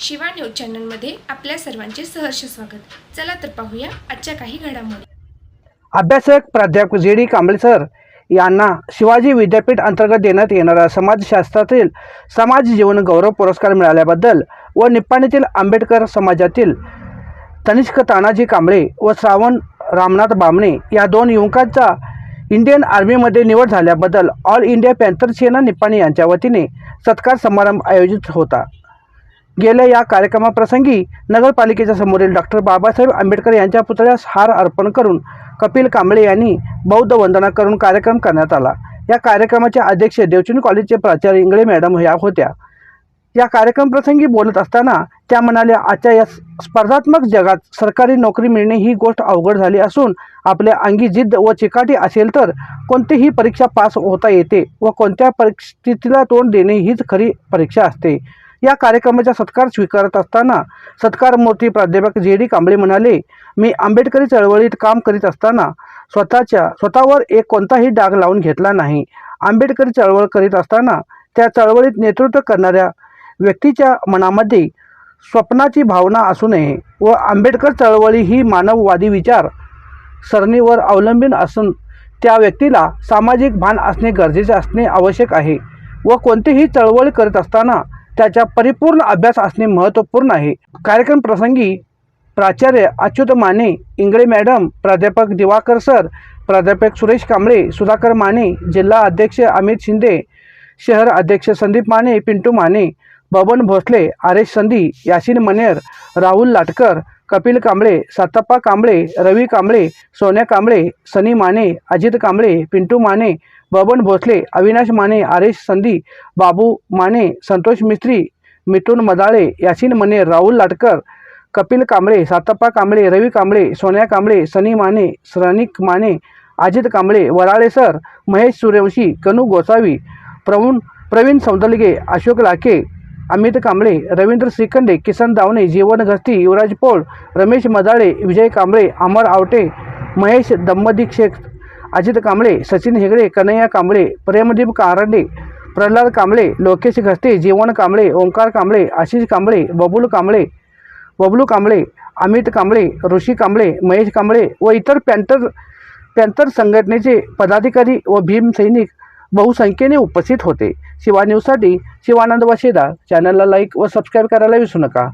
Shiva news चॅनलमध्ये आपल्या सर्वांचे सहर्ष स्वागत. चला तर पाहूया आजच्या काही घडामोडी. अभ्यासक प्राध्यापक जे डी कांबळे सर यांना शिवाजी विद्यापीठ अंतर्गत देण्यात येणारा समाजशास्त्रातील समाज जीवन गौरव पुरस्कार मिळाल्याबद्दल व निप्पाणीतील आंबेडकर समाजातील तनिष्क तानाजी कांबळे व श्रावण रामनाथ बामणे या दोन युवकांचा इंडियन आर्मीमध्ये निवड झाल्याबद्दल all India panther Sena Nippani यांच्या वतीने सत्कार समारंभ आयोजित होता. गेल्या या कार्यक्रमाप्रसंगी नगरपालिकेच्या समोरील डॉक्टर बाबासाहेब आंबेडकर यांच्या पुतळ्यास हार अर्पण करून कपिल कांबळे यांनी बौद्ध वंदना करून कार्यक्रम करण्यात आला. या कार्यक्रमाचे अध्यक्ष देवचंद कॉलेजचे प्राचार्य इंगळे मॅडम या होत्या. या कार्यक्रमप्रसंगी बोलत असताना त्या म्हणाल्या आजच्या या स्पर्धात्मक जगात सरकारी नोकरी मिळणे ही गोष्ट अवघड झाली असून आपल्या अंगी जिद्द व चिकाटी असेल तर कोणतीही परीक्षा पास होता येते व कोणत्या परिस्थितीला तोंड देणे हीच खरी परीक्षा असते. या कार्यक्रमाचा सत्कार स्वीकारत असताना सत्कार मूर्ती प्राध्यापक जे डी कांबळे म्हणाले मी आंबेडकरी चळवळीत काम करीत असताना स्वतःच्या स्वतःवर एक कोणताही डाग लावून घेतला नाही. आंबेडकरी चळवळ करीत असताना त्या चळवळीत नेतृत्व करणाऱ्या व्यक्तीच्या मनामध्ये स्वप्नाची भावना असू नये व आंबेडकर चळवळी ही मानववादी विचार सरणीवर अवलंबून असून त्या व्यक्तीला सामाजिक भान असणे गरजेचे असणे आवश्यक आहे व कोणतीही चळवळ करत असताना त्याचा परिपूर्ण अभ्यास असणे महत्त्वपूर्ण आहे. कार्यक्रम प्रसंगी प्राचार्य अच्युत माने इंगळे मॅडम प्राध्यापक दिवाकर सर प्राध्यापक सुरेश कांबळे सुधाकर माने जिल्हा अध्यक्ष अमित शिंदे शहर अध्यक्ष संदीप माने पिंटू माने बबन भोसले आरेश संधी यासिन मनेर राहुल लाटकर कपिल कांबळे सातप्पा कांबळे रवी कांबळे सोन्या कांबळे सनी माने अजित कांबळे पिंटू माने बबन भोसले अविनाश माने आरेश संधी बाबू माने संतोष मिस्त्री मिथुन मदाळे यासिन मने राहुल लाटकर कपिल कांबळे सातप्पा कांबळे रवी कांबळे सोन्या कांबळे सनी माने श्रनिक माने अजित कांबळे वराळे सर महेश सूर्यवंशी कनू गोसावी प्रवीण प्रवीण सौंदलगे अशोक लाखे अमित कांबळे रवींद्र श्रीखंडे किसन दावणे जीवन घस्ती युवराज पोळ रमेश मदाळे विजय कांबळे अमर आवटे महेश दम्मदिक अजित कांबळे सचिन हेगडे कन्हैया कांबळे प्रेमदीप कारंडे प्रल्हाद कांबळे लोकेश घस्ते जीवन कांबळे ओंकार कांबळे आशिष कांबळे बबुल कांबळे बबलू कांबळे अमित कांबळे ऋषी कांबळे महेश कांबळे व इतर पॅन्थर पॅन्थर संघटनेचे पदाधिकारी व भीम सैनिक बहुसंख्येने उपस्थित होते. शिवा न्यूजसाठी शिवानंद वशेदा. चॅनलला लाईक व सबस्क्राईब करायला विसरू नका.